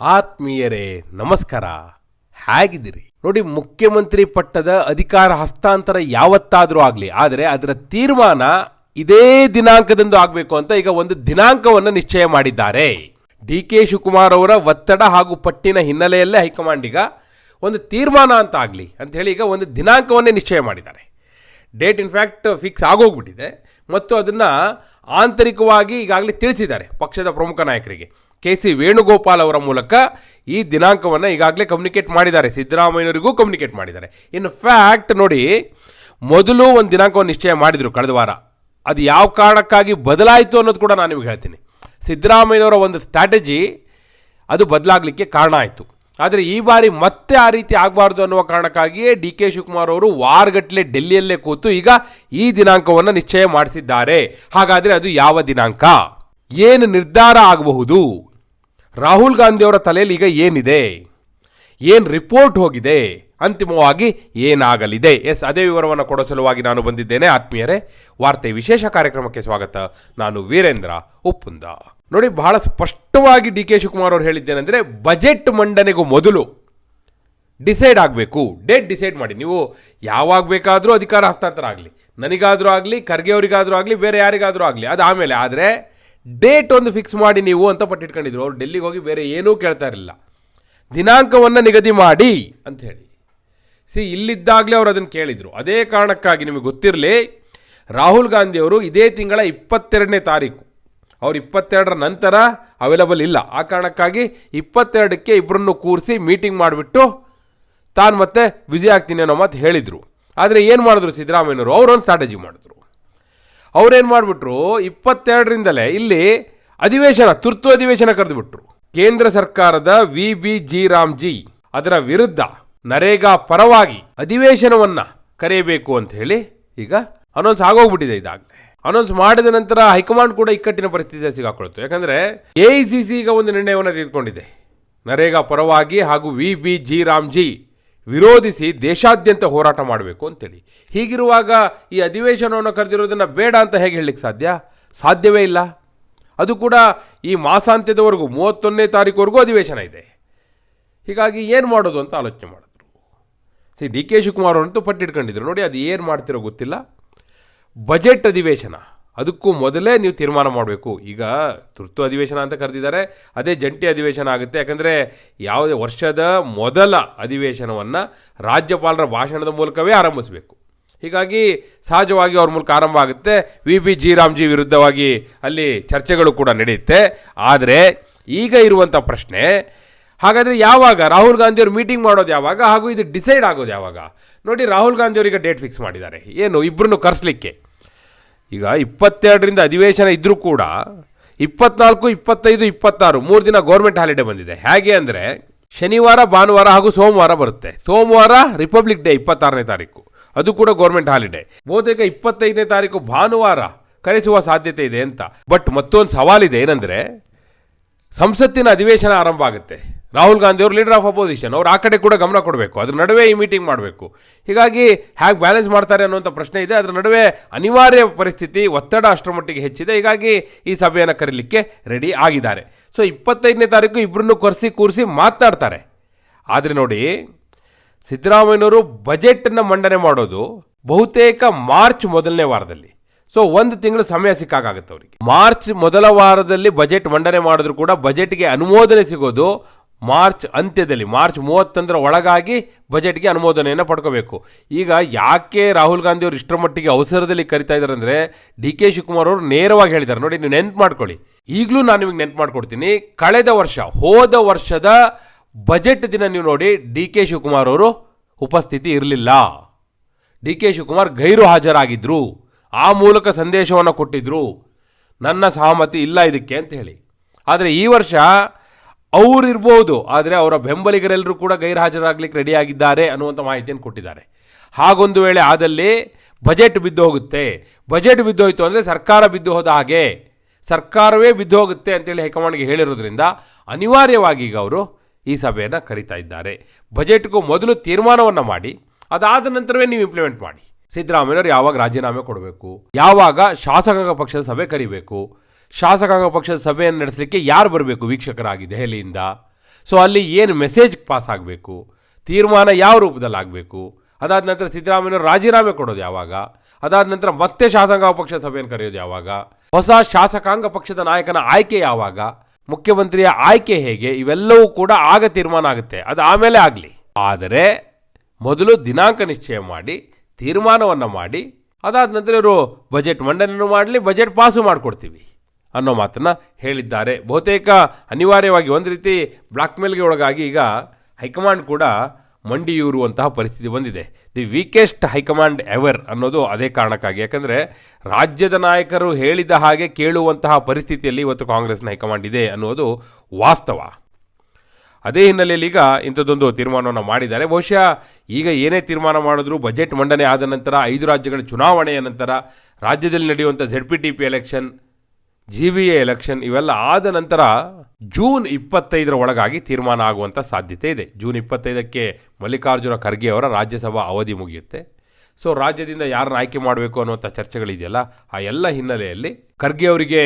ಆತ್ಮೀಯರೇ, ನಮಸ್ಕಾರ. ಹೇಗಿದ್ದೀರಿ? ನೋಡಿ, ಮುಖ್ಯಮಂತ್ರಿ ಪಟ್ಟದ ಅಧಿಕಾರ ಹಸ್ತಾಂತರ ಯಾವತ್ತಾದರೂ ಆಗಲಿ, ಆದರೆ ಅದರ ತೀರ್ಮಾನ ಇದೇ ದಿನಾಂಕದಂದು ಆಗಬೇಕು ಅಂತ ಈಗ ಒಂದು ದಿನಾಂಕವನ್ನು ನಿಶ್ಚಯ ಮಾಡಿದ್ದಾರೆ. ಡಿ ಕೆ ಶಿವಕುಮಾರ್ ಅವರ ಒತ್ತಡ ಹಾಗೂ ಪಟ್ಟಿನ ಹಿನ್ನೆಲೆಯಲ್ಲೇ ಹೈಕಮಾಂಡ್ ಈಗ ಒಂದು ತೀರ್ಮಾನ ಅಂತ ಆಗಲಿ ಅಂತ ಹೇಳಿ ಈಗ ಒಂದು ದಿನಾಂಕವನ್ನೇ ನಿಶ್ಚಯ ಮಾಡಿದ್ದಾರೆ. ಡೇಟ್ ಇನ್ಫ್ಯಾಕ್ಟ್ ಫಿಕ್ಸ್ ಆಗೋಗ್ಬಿಟ್ಟಿದೆ ಮತ್ತು ಅದನ್ನು ಆಂತರಿಕವಾಗಿ ಈಗಾಗಲೇ ತಿಳಿಸಿದ್ದಾರೆ ಪಕ್ಷದ ಪ್ರಮುಖ ನಾಯಕರಿಗೆ. ಕೆ ಸಿ ವೇಣುಗೋಪಾಲ್ ಅವರ ಮೂಲಕ ಈ ದಿನಾಂಕವನ್ನು ಈಗಾಗಲೇ ಕಮ್ಯುನಿಕೇಟ್ ಮಾಡಿದ್ದಾರೆ. ಸಿದ್ದರಾಮಯ್ಯನವರಿಗೂ ಕಮ್ಯುನಿಕೇಟ್ ಮಾಡಿದ್ದಾರೆ. ಇನ್ ಫ್ಯಾಕ್ಟ್ ನೋಡಿ, ಮೊದಲು ಒಂದು ದಿನಾಂಕವನ್ನು ನಿಶ್ಚಯ ಮಾಡಿದರು ಕಳೆದ ವಾರ. ಅದು ಯಾವ ಕಾರಣಕ್ಕಾಗಿ ಬದಲಾಯಿತು ಅನ್ನೋದು ಕೂಡ ನಾನು ನಿಮಗೆ ಹೇಳ್ತೀನಿ. ಸಿದ್ದರಾಮಯ್ಯನವರ ಒಂದು ಸ್ಟ್ರಾಟಜಿ ಅದು ಬದಲಾಗಲಿಕ್ಕೆ ಕಾರಣ ಆಯಿತು. ಆದರೆ ಈ ಬಾರಿ ಮತ್ತೆ ಆ ರೀತಿ ಆಗಬಾರ್ದು ಅನ್ನುವ ಕಾರಣಕ್ಕಾಗಿಯೇ ಡಿ ಕೆ ಶಿವಕುಮಾರ್ ಅವರು ವಾರಗಟ್ಟಲೆ ಡೆಲ್ಲಿಯಲ್ಲೇ ಕೂತು ಈಗ ಈ ದಿನಾಂಕವನ್ನು ನಿಶ್ಚಯ ಮಾಡಿಸಿದ್ದಾರೆ. ಹಾಗಾದರೆ ಅದು ಯಾವ ದಿನಾಂಕ? ಏನು ನಿರ್ಧಾರ ಆಗಬಹುದು? ರಾಹುಲ್ ಗಾಂಧಿಯವರ ತಲೆಯಲ್ಲಿ ಈಗ ಏನಿದೆ? ಏನು ರಿಪೋರ್ಟ್ ಹೋಗಿದೆ? ಅಂತಿಮವಾಗಿ ಏನಾಗಲಿದೆ? ಎಸ್, ಅದೇ ವಿವರವನ್ನು ಕೊಡೋ ಸಲುವಾಗಿ ನಾನು ಬಂದಿದ್ದೇನೆ. ಆತ್ಮೀಯರೇ, ವಾರ್ತೆ ವಿಶೇಷ ಕಾರ್ಯಕ್ರಮಕ್ಕೆ ಸ್ವಾಗತ. ನಾನು ವೀರೇಂದ್ರ ಉಪ್ಪುಂದ. ನೋಡಿ, ಬಹಳ ಸ್ಪಷ್ಟವಾಗಿ ಡಿ ಕೆ ಶಿವಕುಮಾರ್ ಅವರು ಹೇಳಿದ್ದೇನೆಂದರೆ ಬಜೆಟ್ ಮಂಡನೆಗೂ ಮೊದಲು ಡಿಸೈಡ್ ಆಗಬೇಕು. ಡೇಟ್ ಡಿಸೈಡ್ ಮಾಡಿ. ನೀವು ಯಾವಾಗ ಬೇಕಾದರೂ ಅಧಿಕಾರ ಹಸ್ತಾಂತರ ಆಗಲಿ. ನನಗಾದರೂ ಆಗಲಿ, ಖರ್ಗೆ ಅವರಿಗಾದರೂ ಆಗಲಿ, ಬೇರೆ ಯಾರಿಗಾದರೂ ಆಗಲಿ. ಅದು ಆಮೇಲೆ ಆದರೆ ಡೇಟ್ ಒಂದು ಫಿಕ್ಸ್ ಮಾಡಿ ನೀವು ಅಂತ ಪಟ್ಟಿಟ್ಕೊಂಡಿದ್ರು. ಅವ್ರು ಡೆಲ್ಲಿಗೆ ಹೋಗಿ ಬೇರೆ ಏನೂ ಕೇಳ್ತಾ ಇರಲಿಲ್ಲ. ದಿನಾಂಕವನ್ನು ನಿಗದಿ ಮಾಡಿ ಅಂತ ಹೇಳಿ. ಸಿ ಇಲ್ಲಿದ್ದಾಗಲೇ ಅವರು ಅದನ್ನು ಕೇಳಿದರು. ಅದೇ ಕಾರಣಕ್ಕಾಗಿ ನಿಮಗೆ ಗೊತ್ತಿರಲಿ, ರಾಹುಲ್ ಗಾಂಧಿಯವರು ಇದೇ ತಿಂಗಳ ಇಪ್ಪತ್ತೆರಡನೇ ತಾರೀಕು. ಅವ್ರು ಇಪ್ಪತ್ತೆರಡರ ನಂತರ ಅವೈಲಬಲ್ ಇಲ್ಲ. ಆ ಕಾರಣಕ್ಕಾಗಿ ಇಪ್ಪತ್ತೆರಡಕ್ಕೆ ಇಬ್ಬರನ್ನು ಕೂರಿಸಿ ಮೀಟಿಂಗ್ ಮಾಡಿಬಿಟ್ಟು ತಾನು ಮತ್ತೆ ಬ್ಯುಸಿ ಆಗ್ತೀನಿ ಅನ್ನೋ ಮಾತು ಹೇಳಿದರು. ಆದರೆ ಏನು ಮಾಡಿದ್ರು ಸಿದ್ದರಾಮಯ್ಯನವರು? ಅವರೊಂದು ಸ್ಟ್ರಾಟಜಿ ಮಾಡಿದ್ರು. ಅವ್ರೇನು ಮಾಡಿಬಿಟ್ರು? ಇಪ್ಪತ್ತೆರಡರಿಂದಲೇ ಇಲ್ಲಿ ಅಧಿವೇಶನ, ತುರ್ತು ಅಧಿವೇಶನ ಕರೆದುಬಿಟ್ರು ಕೇಂದ್ರ ಸರ್ಕಾರದ ವಿ ಬಿ ಜಿ ರಾಮ್ಜಿ ಅದರ ವಿರುದ್ಧ ನರೇಗಾ ಪರವಾಗಿ ಅಧಿವೇಶನವನ್ನ ಕರೆಯಬೇಕು ಅಂತ ಹೇಳಿ ಈಗ ಅನೌನ್ಸ್ ಆಗೋಗ್ಬಿಟ್ಟಿದೆ ಇದಾಗಲೇ. ಅನೌನ್ಸ್ ಮಾಡಿದ ನಂತರ ಹೈಕಮಾಂಡ್ ಕೂಡ ಇಕ್ಕಟ್ಟಿನ ಪರಿಸ್ಥಿತಿ ಸಿಗಾಕೊಳ್ತು ಯಾಕಂದ್ರೆ ಎ ಈಗ ಒಂದು ನಿರ್ಣಯವನ್ನು ತೆಗೆದುಕೊಂಡಿದೆ. ನರೇಗಾ ಪರವಾಗಿ ಹಾಗೂ V B G Ram G ವಿರೋಧಿಸಿ ದೇಶಾದ್ಯಂತ ಹೋರಾಟ ಮಾಡಬೇಕು ಅಂತೇಳಿ. ಹೀಗಿರುವಾಗ ಈ ಅಧಿವೇಶನವನ್ನು ಕರೆದಿರೋದನ್ನು ಬೇಡ ಅಂತ ಹೇಗೆ ಹೇಳಲಿಕ್ಕೆ ಸಾಧ್ಯ? ಸಾಧ್ಯವೇ ಇಲ್ಲ. ಅದು ಕೂಡ ಈ ಮಾಸಾಂತ್ಯದವರೆಗೂ, ಮೂವತ್ತೊಂದನೇ ತಾರೀಕುವರೆಗೂ ಅಧಿವೇಶನ ಇದೆ. ಹೀಗಾಗಿ ಏನು ಮಾಡೋದು ಅಂತ ಆಲೋಚನೆ ಮಾಡಿದ್ರು. ಸಿ, ಡಿ ಕೆ ಶಿವಕುಮಾರ್ ಅವರಂತೂ ಪಟ್ಟಿಟ್ಕೊಂಡಿದ್ರು. ನೋಡಿ, ಅದು ಏನು ಮಾಡ್ತಿರೋ ಗೊತ್ತಿಲ್ಲ. ಬಜೆಟ್ ಅಧಿವೇಶನ. ಅದಕ್ಕೂ ಮೊದಲೇ ನೀವು ತೀರ್ಮಾನ ಮಾಡಬೇಕು. ಈಗ ತುರ್ತು ಅಧಿವೇಶನ ಅಂತ ಕರೆದಿದ್ದಾರೆ. ಅದೇ ಜಂಟಿ ಅಧಿವೇಶನ ಆಗುತ್ತೆ. ಯಾಕಂದರೆ ಯಾವುದೇ ವರ್ಷದ ಮೊದಲ ಅಧಿವೇಶನವನ್ನು ರಾಜ್ಯಪಾಲರ ಭಾಷಣದ ಮೂಲಕವೇ ಆರಂಭಿಸಬೇಕು. ಹೀಗಾಗಿ ಸಹಜವಾಗಿ ಅವ್ರ ಮೂಲಕ ಆರಂಭ ಆಗುತ್ತೆ. ವಿ ಬಿ ಜಿ ರಾಮ್ಜಿ ವಿರುದ್ಧವಾಗಿ ಅಲ್ಲಿ ಚರ್ಚೆಗಳು ಕೂಡ ನಡೆಯುತ್ತೆ. ಆದರೆ ಈಗ ಇರುವಂಥ ಪ್ರಶ್ನೆ, ಹಾಗಾದರೆ ಯಾವಾಗ ರಾಹುಲ್ ಗಾಂಧಿಯವರು ಮೀಟಿಂಗ್ ಮಾಡೋದು ಯಾವಾಗ? ಹಾಗೂ ಇದು ಡಿಸೈಡ್ ಆಗೋದು ಯಾವಾಗ? ನೋಡಿ, ರಾಹುಲ್ ಗಾಂಧಿಯವರಿಗೆ ಡೇಟ್ ಫಿಕ್ಸ್ ಮಾಡಿದ್ದಾರೆ. ಏನು ಇಬ್ಬರನ್ನು ಕರೆಸ್ಲಿಕ್ಕೆ? ಈಗ ಇಪ್ಪತ್ತೆರಡರಿಂದ ಅಧಿವೇಶನ ಇದ್ದರೂ ಕೂಡ ಇಪ್ಪತ್ನಾಲ್ಕು, ಇಪ್ಪತ್ತೈದು, ಇಪ್ಪತ್ತಾರು ಮೂರು ದಿನ ಗೌರ್ಮೆಂಟ್ ಹಾಲಿಡೇ ಬಂದಿದೆ. ಹೇಗೆ ಅಂದರೆ ಶನಿವಾರ, ಭಾನುವಾರ ಹಾಗೂ ಸೋಮವಾರ ಬರುತ್ತೆ. ಸೋಮವಾರ ರಿಪಬ್ಲಿಕ್ ಡೇ ಇಪ್ಪತ್ತಾರನೇ ತಾರೀಕು. ಅದು ಕೂಡ ಗೌರ್ಮೆಂಟ್ ಹಾಲಿಡೇ ಬಹುತೇಕ ಇಪ್ಪತ್ತೈದನೇ ತಾರೀಕು ಭಾನುವಾರ ಕರೆಸುವ ಸಾಧ್ಯತೆ ಇದೆ ಅಂತ. ಬಟ್ ಮತ್ತೊಂದು ಸವಾಲಿದೆ ಏನಂದರೆ ಸಂಸತ್ತಿನ ಅಧಿವೇಶನ ಆರಂಭ ಆಗುತ್ತೆ. ರಾಹುಲ್ ಗಾಂಧಿ ಅವರು ಲೀಡರ್ ಆಫ್ ಅಪೋಸಿಷನ್ ಅವ್ರು ಆ ಕಡೆ ಕೂಡ ಗಮನ ಕೊಡಬೇಕು. ಅದ್ರ ನಡುವೆ ಈ ಮೀಟಿಂಗ್ ಮಾಡಬೇಕು. ಹೀಗಾಗಿ ಹೇಗೆ ಬ್ಯಾಲೆನ್ಸ್ ಮಾಡ್ತಾರೆ ಅನ್ನುವಂಥ ಪ್ರಶ್ನೆ ಇದೆ. ಅದರ ನಡುವೆ ಅನಿವಾರ್ಯ ಪರಿಸ್ಥಿತಿ ಒತ್ತಡ ಅಷ್ಟರ ಮಟ್ಟಿಗೆ ಹೆಚ್ಚಿದೆ. ಹೀಗಾಗಿ ಈ ಸಭೆಯನ್ನು ಕರೀಲಿಕ್ಕೆ ರೆಡಿ ಆಗಿದ್ದಾರೆ. ಸೊ ಇಪ್ಪತ್ತೈದನೇ ತಾರೀಕು ಇಬ್ಬರನ್ನು ಕೊರೆಸಿ ಕೂರಿಸಿ ಮಾತನಾಡ್ತಾರೆ ಆದರೆ ನೋಡಿ, ಸಿದ್ದರಾಮಯ್ಯನವರು ಬಜೆಟನ್ನು ಮಂಡನೆ ಮಾಡೋದು ಬಹುತೇಕ ಮಾರ್ಚ್ ಮೊದಲನೇ ವಾರದಲ್ಲಿ. ಸೊ ಒಂದು ತಿಂಗಳು ಸಮಯ ಸಿಕ್ಕಾಗುತ್ತೆ ಅವರಿಗೆ. ಮಾರ್ಚ್ ಮೊದಲ ವಾರದಲ್ಲಿ ಬಜೆಟ್ ಮಂಡನೆ ಮಾಡಿದ್ರು ಕೂಡ ಬಜೆಟ್ಗೆ ಅನುಮೋದನೆ ಸಿಗೋದು ಮಾರ್ಚ್ ಅಂತ್ಯದಲ್ಲಿ, ಮಾರ್ಚ್ ಮೂವತ್ತೊಂದರ ಒಳಗಾಗಿ ಬಜೆಟ್ಗೆ ಅನುಮೋದನೆಯನ್ನು ಪಡ್ಕೋಬೇಕು. ಈಗ ಯಾಕೆ ರಾಹುಲ್ ಗಾಂಧಿ ಅವರು ಇಷ್ಟರ ಮಟ್ಟಿಗೆ ಅವಸರದಲ್ಲಿ ಕರಿತಾ ಇದ್ದಾರೆ ಅಂದರೆ ಡಿ ಕೆ ಶಿವಕುಮಾರ್ ಅವರು ನೇರವಾಗಿ ಹೇಳಿದ್ದಾರೆ ನೋಡಿ, ನೀವು ನೆನ್ಪು ಮಾಡ್ಕೊಳ್ಳಿ. ಈಗಲೂ ನಾನು ನಿಮಗೆ ನೆನ್ಪು ಮಾಡ್ಕೊಡ್ತೀನಿ. ಕಳೆದ ವರ್ಷ, ಹೋದ ವರ್ಷದ ಬಜೆಟ್ ದಿನ ನೀವು ನೋಡಿ ಡಿ ಕೆ ಶಿವಕುಮಾರ್ ಅವರು ಉಪಸ್ಥಿತಿ ಇರಲಿಲ್ಲ. ಡಿ ಕೆ ಶಿವಕುಮಾರ್ ಗೈರು ಹಾಜರಾಗಿದ್ದರು ಆ ಮೂಲಕ ಸಂದೇಶವನ್ನು ಕೊಟ್ಟಿದ್ದರು ನನ್ನ ಸಹಮತಿ ಇಲ್ಲ ಇದಕ್ಕೆ ಅಂತ ಹೇಳಿ. ಆದರೆ ಈ ವರ್ಷ ಅವ್ರು ಇರ್ಬೋದು ಆದರೆ ಅವರ ಬೆಂಬಲಿಗರೆಲ್ಲರೂ ಕೂಡ ಗೈರ್ಹಾಜರಾಗಲಿಕ್ಕೆ ರೆಡಿ ರೆಡಿಯಾಗಿದ್ದಾರೆ ಅನ್ನುವಂಥ ಮಾಹಿತಿಯನ್ನು ಕೊಟ್ಟಿದ್ದಾರೆ. ಹಾಗೊಂದು ವೇಳೆ ಆದಲ್ಲಿ ಬಜೆಟ್ ಬಿದ್ದು ಹೋಗುತ್ತೆ. ಬಜೆಟ್ ಬಿದ್ದು ಹೋಯಿತು ಅಂದರೆ ಸರ್ಕಾರ ಬಿದ್ದು ಹೋದ ಹಾಗೆ, ಸರ್ಕಾರವೇ ಬಿದ್ದು ಹೋಗುತ್ತೆ ಅಂತೇಳಿ ಹೈಕಮಾಂಡ್ಗೆ ಹೇಳಿರೋದ್ರಿಂದ ಅನಿವಾರ್ಯವಾಗಿ ಈಗ ಅವರು ಈ ಸಭೆಯನ್ನು ಕರೀತಾ ಇದ್ದಾರೆ. ಬಜೆಟ್ಗೂ ಮೊದಲು ತೀರ್ಮಾನವನ್ನು ಮಾಡಿ, ಅದಾದ ನಂತರವೇ ನೀವು ಇಂಪ್ಲಿಮೆಂಟ್ ಮಾಡಿ. ಸಿದ್ದರಾಮಯ್ಯವರು ಯಾವಾಗ ರಾಜೀನಾಮೆ ಕೊಡಬೇಕು? ಯಾವಾಗ ಶಾಸಕಾಂಗ ಪಕ್ಷದ ಸಭೆ ಕರಿಬೇಕು? ಶಾಸಕಾಂಗ ಪಕ್ಷದ ಸಭೆಯನ್ನು ನಡೆಸಲಿಕ್ಕೆ ಯಾರು ಬರಬೇಕು? ವೀಕ್ಷಕರಾಗಿ ದೆಹಲಿಯಿಂದ. ಸೊ ಅಲ್ಲಿ ಏನು ಮೆಸೇಜ್ ಪಾಸ್ ಆಗಬೇಕು? ತೀರ್ಮಾನ ಯಾವ ರೂಪದಲ್ಲಿ ಆಗಬೇಕು? ಅದಾದ ನಂತರ ಸಿದ್ದರಾಮಯ್ಯ ರಾಜೀನಾಮೆ ಕೊಡೋದು ಯಾವಾಗ? ಅದಾದ ನಂತರ ಮತ್ತೆ ಶಾಸಕಾಂಗ ಪಕ್ಷದ ಸಭೆಯನ್ನು ಕರೆಯೋದು ಯಾವಾಗ? ಹೊಸ ಶಾಸಕಾಂಗ ಪಕ್ಷದ ನಾಯಕನ ಆಯ್ಕೆ ಯಾವಾಗ? ಮುಖ್ಯಮಂತ್ರಿಯ ಆಯ್ಕೆ ಹೇಗೆ? ಇವೆಲ್ಲವೂ ಕೂಡ ಆಗ ತೀರ್ಮಾನ ಆಗುತ್ತೆ. ಅದು ಆಮೇಲೆ ಆಗಲಿ. ಆದರೆ ಮೊದಲು ದಿನಾಂಕ ನಿಶ್ಚಯ ಮಾಡಿ, ತೀರ್ಮಾನವನ್ನು ಮಾಡಿ, ಅದಾದ ನಂತರ ಇವರು ಬಜೆಟ್ ಮಂಡನೆಯನ್ನು ಮಾಡಲಿ ಬಜೆಟ್ ಪಾಸು ಮಾಡಿಕೊಡ್ತೀವಿ. ಅನ್ನೋ ಮಾತನ್ನು ಹೇಳಿದ್ದಾರೆ. ಬಹುತೇಕ ಅನಿವಾರ್ಯವಾಗಿ ಒಂದು ರೀತಿ ಬ್ಲಾಕ್ಮೇಲ್ಗೆ ಒಳಗಾಗಿ ಈಗ ಹೈಕಮಾಂಡ್ ಕೂಡ ಮಂಡಿಯೂರುವಂತಹ ಪರಿಸ್ಥಿತಿ ಬಂದಿದೆ. ದಿ ವೀಕೆಸ್ಟ್ ಹೈಕಮಾಂಡ್ ಎವರ್ ಅನ್ನೋದು ಅದೇ ಕಾರಣಕ್ಕಾಗಿ. ಯಾಕಂದರೆ ರಾಜ್ಯದ ನಾಯಕರು ಹೇಳಿದ ಹಾಗೆ ಕೇಳುವಂತಹ ಪರಿಸ್ಥಿತಿಯಲ್ಲಿ ಇವತ್ತು ಕಾಂಗ್ರೆಸ್ನ ಹೈಕಮಾಂಡ್ ಇದೆ ಅನ್ನೋದು ವಾಸ್ತವ. ಅದೇ ಹಿನ್ನೆಲೆಯಲ್ಲಿ ಈಗ ಇಂಥದ್ದೊಂದು ತೀರ್ಮಾನವನ್ನು ಮಾಡಿದ್ದಾರೆ. ಬಹುಶಃ ಈಗ ಏನೇ ತೀರ್ಮಾನ ಮಾಡಿದ್ರು ಬಜೆಟ್ ಮಂಡನೆ ಆದ ನಂತರ ಐದು ರಾಜ್ಯಗಳ ಚುನಾವಣೆಯ ನಂತರ ರಾಜ್ಯದಲ್ಲಿ ನಡೆಯುವಂಥ Z P T P election G B A election ಇವೆಲ್ಲ ಆದ ನಂತರ ಜೂನ್ ಇಪ್ಪತ್ತೈದರ ಒಳಗಾಗಿ ತೀರ್ಮಾನ ಆಗುವಂಥ ಸಾಧ್ಯತೆ ಇದೆ. ಜೂನ್ ಇಪ್ಪತ್ತೈದಕ್ಕೆ ಮಲ್ಲಿಕಾರ್ಜುನ ಖರ್ಗೆ ಅವರ ರಾಜ್ಯಸಭಾ ಅವಧಿ ಮುಗಿಯುತ್ತೆ. ಸೊ ರಾಜ್ಯದಿಂದ ಯಾರನ್ನ ಆಯ್ಕೆ ಮಾಡಬೇಕು ಅನ್ನುವಂಥ ಚರ್ಚೆಗಳಿದೆಯಲ್ಲ, ಆ ಎಲ್ಲ ಹಿನ್ನೆಲೆಯಲ್ಲಿ ಖರ್ಗೆ ಅವರಿಗೆ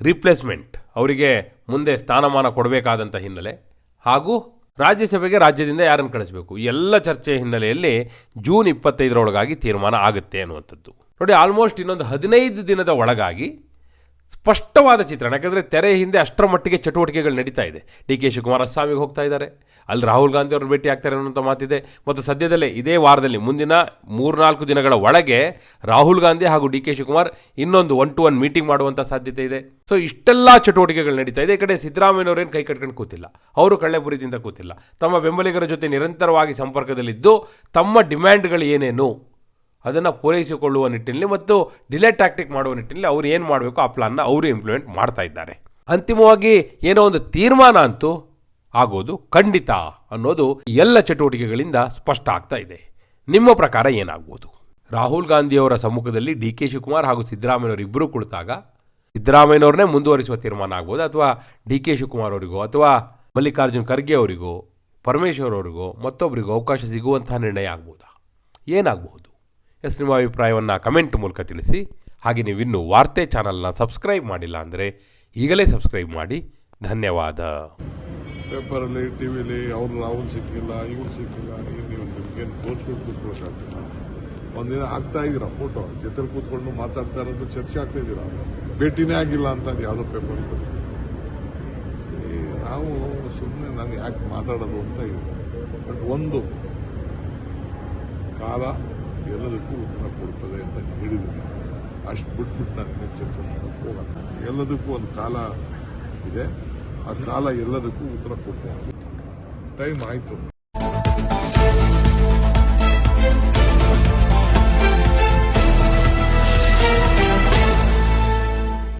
ರಿಪ್ಲೇಸ್ಮೆಂಟ್ ಅವರಿಗೆ ಮುಂದೆ ಸ್ಥಾನಮಾನ ಕೊಡಬೇಕಾದಂಥ ಹಿನ್ನೆಲೆ ಹಾಗೂ ರಾಜ್ಯಸಭೆಗೆ ರಾಜ್ಯದಿಂದ ಯಾರನ್ನು ಕಳಿಸಬೇಕು ಎಲ್ಲ ಚರ್ಚೆಯ ಹಿನ್ನೆಲೆಯಲ್ಲಿ ಜೂನ್ ಇಪ್ಪತ್ತೈದರೊಳಗಾಗಿ ತೀರ್ಮಾನ ಆಗುತ್ತೆ ಅನ್ನುವಂಥದ್ದು. ನೋಡಿ ಆಲ್ಮೋಸ್ಟ್ ಇನ್ನೊಂದು ಹದಿನೈದು ದಿನದ ಒಳಗಾಗಿ ಸ್ಪಷ್ಟವಾದ ಚಿತ್ರಣ, ಯಾಕಂದರೆ ತೆರೆ ಹಿಂದೆ ಅಷ್ಟರ ಮಟ್ಟಿಗೆ ಚಟುವಟಿಕೆಗಳು ನಡೀತಾ ಇದೆ. ಡಿ ಕೆ ಶಿವಕುಮಾರಸ್ವಾಮಿಗೆ ಹೋಗ್ತಾ ಇದ್ದಾರೆ. ಅಲ್ಲಿ ರಾಹುಲ್ ಗಾಂಧಿ ಅವ್ರನ್ನ ಭೇಟಿ ಆಗ್ತಾರೆ ಅನ್ನೋಂಥ ಮಾತಿದೆ. ಮತ್ತು ಸದ್ಯದಲ್ಲೇ ಇದೇ ವಾರದಲ್ಲಿ, ಮುಂದಿನ ಮೂರ್ನಾಲ್ಕು ದಿನಗಳ ಒಳಗೆ ರಾಹುಲ್ ಗಾಂಧಿ ಹಾಗೂ ಡಿ ಕೆ ಶಿವಕುಮಾರ್ ಇನ್ನೊಂದು ಒನ್ ಟು ಒನ್ ಮೀಟಿಂಗ್ ಮಾಡುವಂಥ ಸಾಧ್ಯತೆ ಇದೆ. ಸೊ ಇಷ್ಟೆಲ್ಲ ಚಟುವಟಿಕೆಗಳು ನಡೀತಾ ಇದೆ. ಈ ಕಡೆ ಸಿದ್ದರಾಮಯ್ಯನವರೇನು ಕೈ ಕಟ್ಕೊಂಡು ಕೂತಿಲ್ಲ. ಅವರು ಕಳ್ಳೆಪುರಿದಿಂದ ಕೂತಿಲ್ಲ. ತಮ್ಮ ಬೆಂಬಲಿಗರ ಜೊತೆ ನಿರಂತರವಾಗಿ ಸಂಪರ್ಕದಲ್ಲಿದ್ದು ತಮ್ಮ ಡಿಮ್ಯಾಂಡ್ಗಳು ಏನೇನು? ಅದನ್ನು ಪೂರೈಸಿಕೊಳ್ಳುವ ನಿಟ್ಟಿನಲ್ಲಿ ಮತ್ತು ಡಿಲೇ ಟ್ಯಾಕ್ಟಿಕ್ ಮಾಡುವ ನಿಟ್ಟಿನಲ್ಲಿ ಅವರು ಏನು ಮಾಡಬೇಕು, ಆ ಪ್ಲಾನ್ನ ಅವರು ಇಂಪ್ಲಿಮೆಂಟ್ ಮಾಡ್ತಾ ಇದ್ದಾರೆ. ಅಂತಿಮವಾಗಿ ಏನೋ ಒಂದು ತೀರ್ಮಾನ ಅಂತೂ ಆಗೋದು ಖಂಡಿತ ಅನ್ನೋದು ಎಲ್ಲ ಚಟುವಟಿಕೆಗಳಿಂದ ಸ್ಪಷ್ಟ ಆಗ್ತಾ ಇದೆ. ನಿಮ್ಮ ಪ್ರಕಾರ ಏನಾಗ್ಬೋದು? ರಾಹುಲ್ ಗಾಂಧಿಯವರ ಸಮ್ಮುಖದಲ್ಲಿ ಡಿ ಕೆ ಶಿವಕುಮಾರ್ ಹಾಗೂ ಸಿದ್ದರಾಮಯ್ಯವರು ಇಬ್ಬರು ಕುಳಿತಾಗ ಸಿದ್ದರಾಮಯ್ಯನವ್ರನ್ನೇ ಮುಂದುವರಿಸುವ ತೀರ್ಮಾನ ಆಗ್ಬೋದು ಅಥವಾ ಡಿ ಕೆ ಶಿವಕುಮಾರ್ ಅವರಿಗೋ ಅಥವಾ ಮಲ್ಲಿಕಾರ್ಜುನ್ ಖರ್ಗೆ ಅವರಿಗೋ, ಪರಮೇಶ್ವರ್ ಅವರಿಗೋ ಮತ್ತೊಬ್ಬರಿಗೂ ಅವಕಾಶ ಸಿಗುವಂತಹ ನಿರ್ಣಯ ಆಗ್ಬೋದಾ? ಏನಾಗಬಹುದು ಎಸ್ ನಿಮ್ಮ ಅಭಿಪ್ರಾಯವನ್ನು ಕಮೆಂಟ್ ಮೂಲಕ ತಿಳಿಸಿ. ಹಾಗೆ ನೀವು ಇನ್ನೂ ವಾರ್ತೆ ಚಾನಲ್ನ ಸಬ್ಸ್ಕ್ರೈಬ್ ಮಾಡಿಲ್ಲ ಅಂದರೆ ಈಗಲೇ ಸಬ್ಸ್ಕ್ರೈಬ್ ಮಾಡಿ. ಧನ್ಯವಾದ. ಪೇಪರಲ್ಲಿ ಟಿ ವಿಲಿ ಅವ್ರು ಅವ್ನು ಸಿಕ್ಕಿಲ್ಲ, ಇವ್ರು ಸಿಕ್ಕಿಲ್ಲ ಏನು ನೀವು ಏನು ತೋರಿಸ್ಬಿಟ್ಟು ಕೂತ್ಕೊಳಕ್ಕಾಗ್ತಿಲ್ಲ ಒಂದಿನ ಆಗ್ತಾ ಇದ್ದೀರಾ ಫೋಟೋ ಜೊತೆಲಿ ಕೂತ್ಕೊಂಡು ಮಾತಾಡ್ತಾ ಇರೋದು ಚರ್ಚೆ ಆಗ್ತಾ ಇದ್ದೀರಾ? ಭೇಟಿನೇ ಆಗಿಲ್ಲ ಅಂತ ಅದು ಯಾವುದೋ ಪೇಪರ್ ನಾವು ಸುಮ್ಮನೆ ನಾನು ಯಾಕೆ ಮಾತಾಡೋದು ಅಂತ ಇದೆ ಬಟ್ ಒಂದು, ಕಾಲ ಎಲ್ಲದಕ್ಕೂ ಉತ್ತರ ಕೊಡ್ತದೆ ಅಂತ ಹೇಳಿದ್ದೀನಿ. ಅಷ್ಟು ಬಿಟ್ಬಿಟ್ಟು ನಾನು ಇನ್ನೂ ಮಾಡೋಕ್ಕೆ ಹೋಗಲ್ಲ. ಎಲ್ಲದಕ್ಕೂ ಒಂದು ಕಾಲ ಇದೆ. ಆ ಕಾಲ ಎಲ್ಲದಕ್ಕೂ ಉತ್ತರ ಕೊಡ್ತೇನೆ. ಟೈಮ್ ಆಯಿತು.